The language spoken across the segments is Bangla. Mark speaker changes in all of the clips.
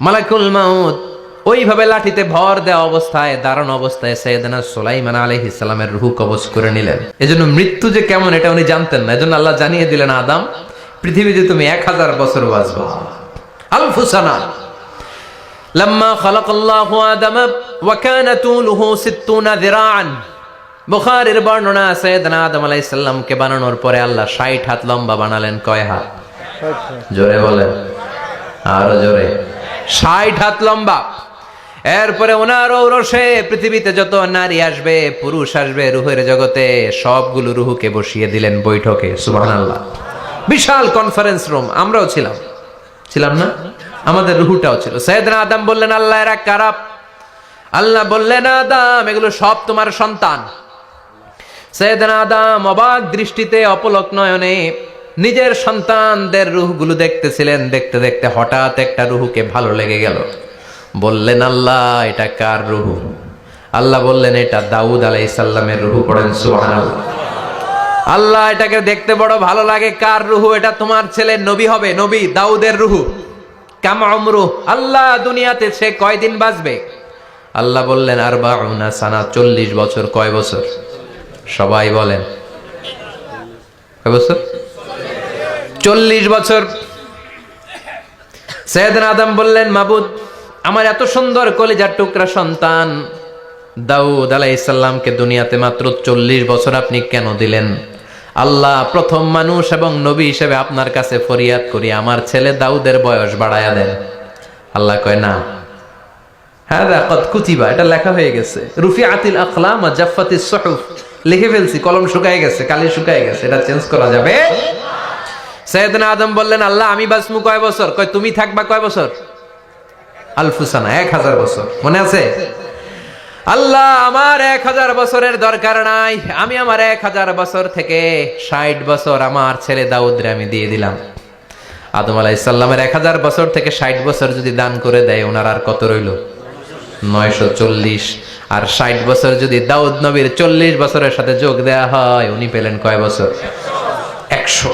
Speaker 1: মালাকুল মাউত ওইভাবে লাঠিতে ভর দেওয়া অবস্থায় দারুণ অবস্থায় সৈয়দনা সুলাইমান আলহ ইসলামের রুহু কবজ করে নিলেন এজন্য মৃত্যু যে কেমন এটা উনি জানতেন না এজন্য আল্লাহ জানিয়ে দিলেন আদাম পৃথিবীতে তুমি এক হাজার বছর বাঁচবো আলফুসানা لما خلق الله آدم وكان طوله ستون ذراعا বুখারীর বর্ণনা সৈয়দনা আদম আলাইহিস সালামকে বানানোর পরে আল্লাহ 60 হাত লম্বা বানালেন কয় হাত জোরে বলেন আরো জোরে 60 হাত লম্বা। এরপরে ওনার ঔরসে পৃথিবীতে যত নারী আসবে, পুরুষ আসবে, রুহের জগতে সবগুলো রুহুকে বসিয়ে দিলেন বৈঠকে, সুবহানাল্লাহ। বিশাল কনফারেন্স রুম আমরাও ছিলাম। ছিলাম না? আমাদের রুহুটাও ছিল। সৈয়দনা আদম বললেন, আল্লাহ, এরা কারাপ আল্লাহ বললেন, আদাম, এগুলো সব তোমার সন্তান। সৈয়দনা আদাম অবাক দৃষ্টিতে অপলক নয়নে নিজের সন্তানদের রুহগুলো দেখতেছিলেন, দেখতে দেখতে হঠাৎ একটা রুহুকে ভালো লেগে গেল। বললেন, আল্লাহ, এটা কার রুহু? আল্লাহ বললেন, এটা দাউদ আলাই আলাইসাল্লামের রুহু। পড়েন, সুবহানাল্লাহ। আল্লাহ, এটাকে দেখতে বড় ভালো লাগে। কার রুহু? এটা তোমার ছেলে নবী হবে, নবী, দাউদের রুহু। কাম আল্লাহ, দুনিয়াতে সে কয়দিন বাঁচবে? আল্লাহ বললেন আর বাউনা সানা, চল্লিশ বছর, কয় বছর? সবাই বলেন, কয় বছর? চল্লিশ বছর। সৈয়দনা আদম বললেন, মাবুদ, আমার এত সুন্দর কলিজার টুকরা সন্তান। দাউদ আলাইসাল্লামকে দুনিয়াতে মাত্র চল্লিশ বছর আপনি কেন দিলেন? আল্লাহ প্রথম মানুষ এবং নবী হিসেবে আপনার কাছে ফরিয়াদ করি, আমার ছেলে দাউদের বয়স বাড়ায়া দেন। আল্লাহ কয়, না। হ্যাঁ কত কুতিবা, এটা লেখা হয়ে গেছে। রুফি আতিল আকলাম আর জাফাতি সহুফ, লিখে ফেলছি, কলম শুকায় গেছে, কালি শুকায় গেছে, এটা চেঞ্জ করা যাবে? সৈয়দনা আদম বললেন, আল্লাহ, আমি বাসমু কয় বছর? কয়, তুমি থাকবা কয় বছর? আলফুসানা, এক হাজার বছর। মনে আছে? আল্লাহ, আমার এক হাজার বছরের দরকার নাই। আমি আমার এক হাজার বছর থেকে ষাট বছর আমার ছেলে দাউদরে আমি দিয়ে দিলাম। আদম আলাইসাল্লামের এক হাজার বছর থেকে ষাট বছর যদি দান করে দেয়, ওনার আর কত রইল? নয়শো চল্লিশ। আর ষাট বছর যদি দাউদ নবীর চল্লিশ বছরের সাথে যোগ দেয়া হয়, উনি পেলেন কয় বছর? একশো।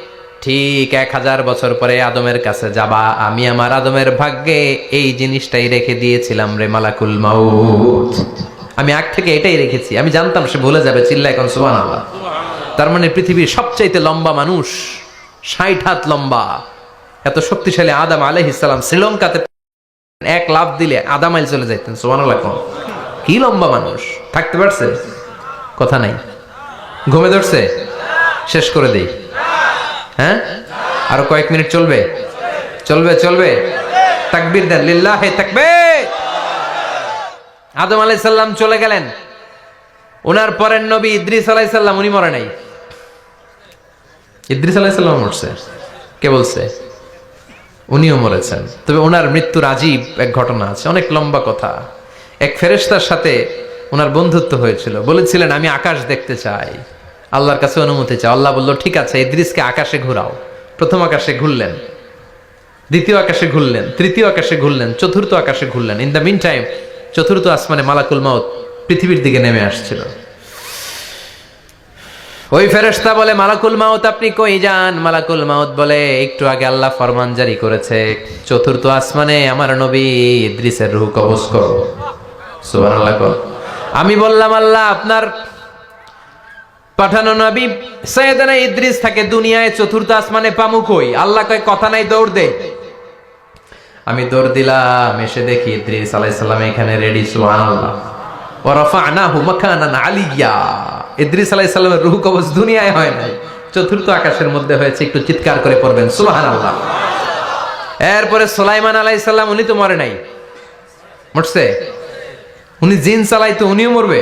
Speaker 1: ঠিক এক হাজার বছর পরে আদমের কাছে যাবা। আমি আমার আদমের ভাগ্যে এই জিনিসটাই রেখে দিয়েছিলাম রে মালাকুল মাউত। আমি আগ থেকে এটাই রেখেছি। আমি জানতাম সে ভুলে যাবে, চিল্লা এখন সুবান আল্লাহ তার মানে পৃথিবীর সবচাইতে লম্বা মানুষ, ষাট হাত লম্বা, এত শক্তিশালী আদাম আলহিসাম শ্রীলঙ্কাতে এক লাভ দিলে আধা মাইল চলে যাইতেন সোমান কি লম্বা মানুষ, থাকতে পারছে? কথা নাই। ঘুমে ধরছে? শেষ করে দেই। হ্যাঁ? আরও কয়েক মিনিট চলবে। চলবে চলবে। তাকবির দেন, লিল্লাহে থাকবে আদম আলাইহিস সালাম চলে গেলেন। ওনার পরের নবী ইদ্রিস আলাইসাল্লাম উনি মরে নাই। ইদ্রিস আলাইসাল্লাম মরছে। কে বলছে? উনিও মরেছেন। তবে ওনার মৃত্যুর আজীব এক ঘটনা আছে, অনেক লম্বা কথা। এক ফেরেশতার সাথে ওনার বন্ধুত্ব হয়েছিল। বলেছিলেন, আমি আকাশ দেখতে চাই। আল্লাহর কাছে অনুমতি চাই। আল্লাহ বলল, ঠিক আছে, ইদ্রিসকে আকাশে ঘুরাও। প্রথম আকাশে ঘুরলেন, দ্বিতীয় আকাশে ঘুরলেন, তৃতীয় আকাশে ঘুরলেন, চতুর্থ আকাশে ঘুরলেন। ইন দ্য মিন টাইম চতুর্থ আসমানে মালাকুল মাউত পৃথিবীর দিকে নেমে আসছিল। ওই ফেরেশতা বলে, মালাকুল মাউত, আপনি কই যান? মালাকুল মাউত বলে, একটু আগে আল্লাহ ফরমান জারি করেছে, চতুর্থ আসমানে আমার নবী ইদ্রিসের রূহ কবজ করো। আমি বললাম, আল্লাহ, আপনার পাঠানো নবী, সৈয়দনা ইদ্রিস থাকে দুনিয়ায় চতুর্থ আসমানে পামু কই আল্লাহ কয়, কথা নাই, দৌড় দে। আমি দৌড় দিলাম, এসে দেখি ইদ্রিস আলাইহিস সালাম এখানে রেডি সুবহানাল্লাহ। ওয়া রাফা'নাহু মাকানান আলিয়্যা ইদ্রিস আলাইহিস সালামের রূহ কবজ দুনিয়ায় হয় নাই। চতুর্থ আকাশের মধ্যে হয়েছে, একটু চিৎকার করে পড়বেন, সুবহানাল্লাহ। এরপরে সুলাইমান আলাইহিস সালাম, উনি তো মরে নাই। মরছে? উনি জিন চালাইতো, উনিও মরবে?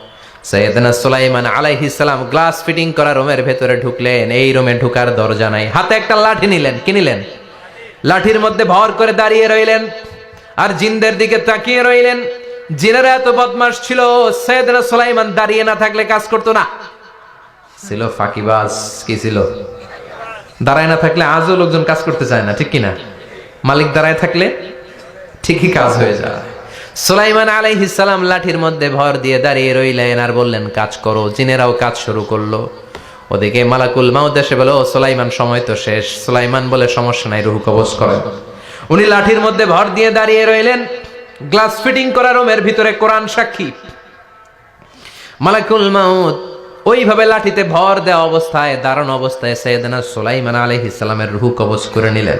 Speaker 1: সৈয়দনা সুলাইমান আলাইহিস সালাম গ্লাস ফিটিং করা রুমের ভেতরে ঢুকলেন। এই রুমে ঢুকার দরজা নাই। হাতে একটা লাঠি নিলেন। কি নিলেন? লাঠির মধ্যে ভর করে দাঁড়িয়ে রইলেন আর জিনদের দিকে তাকিয়ে রইলেন। জিনেরা এত বদমাস ছিল, সৈয়দনা সুলাইমান দাঁড়িয়ে না থাকলে কাজ করতো না। ছিল ফাঁকিবাজ, কি ছিল? দাঁড়ায় না থাকলে আজও লোকজন কাজ করতে চায় না, ঠিক কিনা? মালিক দাঁড়ায় থাকলে ঠিকই কাজ হয়ে যায়। সুলাইমান সালাম লাঠির মধ্যে ভর দিয়ে দাঁড়িয়ে রইলেন আর বললেন, কাজ করো। জিনেরাও কাজ শুরু করল। ওদিকে মালাকুল মাউদ এসে বলে, ও সুলাইমান, সময় তো শেষ। সুলাইমান বলে, সমস্যা নাই, রুহু কবজ করেন উনি লাঠির মধ্যে ভর দিয়ে দাঁড়িয়ে রইলেন। গ্লাস ফিটিং করা রুমের ভিতরে কোরআন সাক্ষী। মালাকুল মাউদ ওইভাবে লাঠিতে ভর দেওয়া অবস্থায় দাঁড়ানো অবস্থায় সৈয়দনা সুলাইমান আলাইহিস রুহু কবজ করে নিলেন।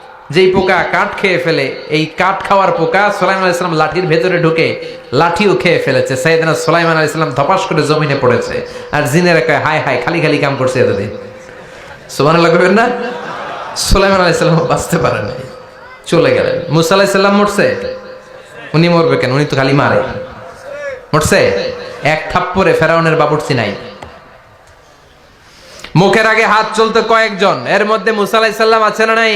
Speaker 1: যেই পোকা কাঠ খেয়ে ফেলে, এই কাঠ খাওয়ার পোকা সোলাইমান আলাইসালাম লাঠির ভেতরে ঢুকে লাঠিও খেয়ে ফেলেছে। সাইদানা সোলাইমান আলাইসালাম ধপাস করে জমিনে পড়েছে আর জিনেরা কয়, হায় হায়, খালি খালি কাম করছে এতদিন। সোমান লাগবেন না? সোলাইমান আলাইসালাম বাঁচতে পারেন চলে গেলেন। মুসা আলাইসাল্লাম মরছে? উনি মরবে কেন? উনি তো খালি মারে। মরছে? এক থাপ্পরে ফেরাউনের বাবুর্চি নাই। মুখের আগে হাত চলতো কয়েকজন, এর মধ্যে মুসা আলাইসাল্লাম আছে না নাই?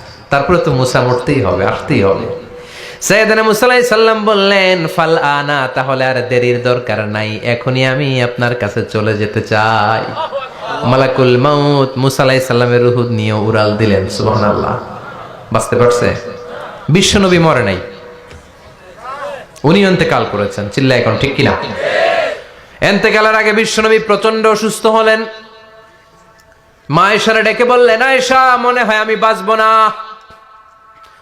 Speaker 1: তারপরে তো মুসা মরতেই হবে, আসতেই হবে। সাল্লাম বললেন, ফাল আনা, তাহলে আর দেরির দরকার নাই, এখনই আমি আপনার কাছে চলে যেতে চাই। মালাকুল মাউত সাল্লামের রুহুদ নিয়ে উড়াল দিলেন, সুবহানাল্লাহ। বাঁচতে পারছে? বিশ্বনবী মরে নাই। উনি অন্তেকাল করেছেন চিল্লা এখন, ঠিক কিনা? এন্তেকালের আগে বিশ্বনবী প্রচণ্ড অসুস্থ হলেন। মা এসারে ডেকে বললেন, আয়েশা, মনে হয় আমি বাঁচবো না।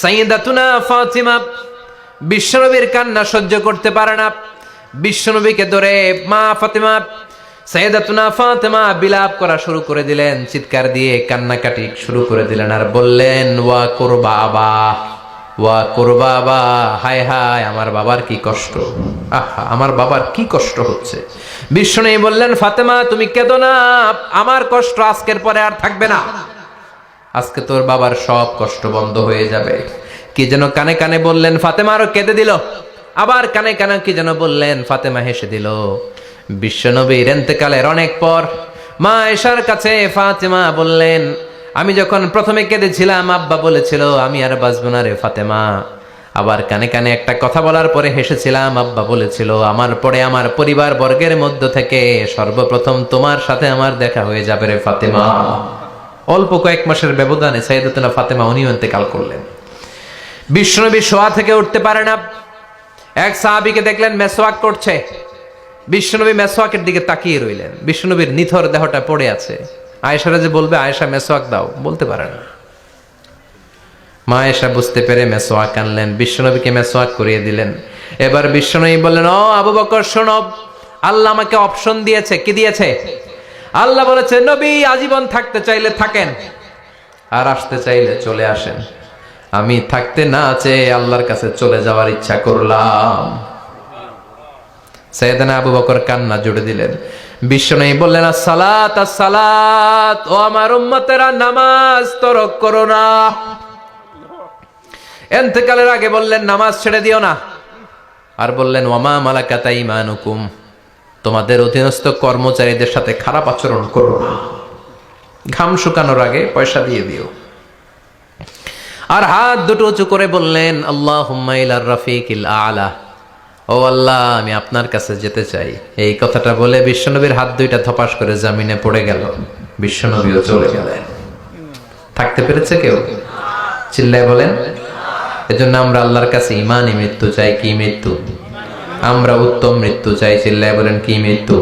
Speaker 1: সাইয়েদাতুনা ফাতিমা, বিশ্বনবীর কান্না সহ্য করতে পারে না। বিশ্বনবীকে ধরে মা ফাতিমা, সাইয়েদাতুনা ফাতেমা বিলাপ করা শুরু করে দিলেন, চিৎকার দিয়ে কান্নাকাটি শুরু করে দিলেন আর বললেন, ওয়া করবা আবা, ওয়া করবা বা হায় হায়, আমার বাবার কি কষ্ট, আহা, আমার বাবার কি কষ্ট হচ্ছে। বিষ্ণু বললেন, ফাতেমা, তুমি কেঁদো না, আমার কষ্ট আজকের পরে আর থাকবে না। আজকে তোর বাবার সব কষ্ট বন্ধ হয়ে যাবে। কি যেন কানে কানে বললেন, ফাতেমা আরও কেঁদে দিল। আবার কানে কানে কি যেন বললেন, ফাতেমা হেসে দিল। বিশ্বনবীর এন্তেকালের অনেক পর মা এশার কাছে ফাতেমা বললেন, আমি যখন প্রথমে কেঁদেছিলাম, আব্বা বলেছিল, আমি আর বাঁচব না রে ফাতেমা। আবার কানে কানে একটা কথা বলার পরে হেসেছিলাম, আব্বা বলেছিল, আমার পরে আমার পরিবার বর্গের মধ্য থেকে সর্বপ্রথম তোমার সাথে আমার দেখা হয়ে যাবে রে ফাতেমা। অল্প কয়েক মাসের ব্যবধানে সাইদাতুনা ফাতেমা উনিও ইন্তেকাল করলেন। বিষ্ণুনবী শোয়া থেকে উঠতে পারে না। এক সাহাবিকে দেখলেন মেসওয়াক করছে। বিষ্ণুনবী মেসওয়াকের দিকে তাকিয়ে রইলেন। বিষ্ণুনবীর নিথর দেহটা পড়ে আছে। আয়েশারা যে বলবে, আয়েশা মেসওয়াক দাও। বলতে পারে না। মা এসা বুঝতে পেরে মেসোয়াক আনলেন। বিশ্বনবীকে মেসোয়াক করিয়ে দিলেন। এবার বিশ্বনবী বললেন, ও আবু বকর শোনব আল্লাহ আমাকে অপশন দিয়েছে। কি দিয়েছে? আল্লাহ বলেছে, নবী আজীবন থাকতে চাইলে থাকেন আর আসতে চাইলে চলে আসেন। আমি থাকতে না চেয়ে আল্লাহর কাছে চলে যাওয়ার ইচ্ছা করলাম। সৈয়দনা আবু বকর কান্না জুড়ে দিলেন। বিশ্বনবী বললেন সালাত সালাত ও আমার উম্মতেরা, নামাজ তরক করো না। এন্তেকালের আগে বললেন, নামাজ ছেড়ে দিও না। আর বললেন ওয়ামা মালাকাতা ইমানুকুম। তোমাদের অধীনস্থ কর্মচারীদের সাথে খারাপ আচরণ করো না। ঘাম শুকানোর আগে পয়সা দিয়ে দিও। আর হাত দুটো উঁচু করে বললেন আল্লাহ রফিকিল আলা। ও আল্লাহ, আমি আপনার কাছে যেতে চাই। এই কথাটা বলে বিশ্বনবীর হাত দুইটা ধপাস করে জামিনে পড়ে গেল। বিশ্বনবীও চলে গেলেন। থাকতে পেরেছে কেউ? চিল্লায় বলেন, এজন্য আমরা আল্লাহর কাছে ইমানই মৃত্যু চাই। কি মৃত্যু? আমরা উত্তম মৃত্যু চাইছি চিল্লায় কি মৃত্যু?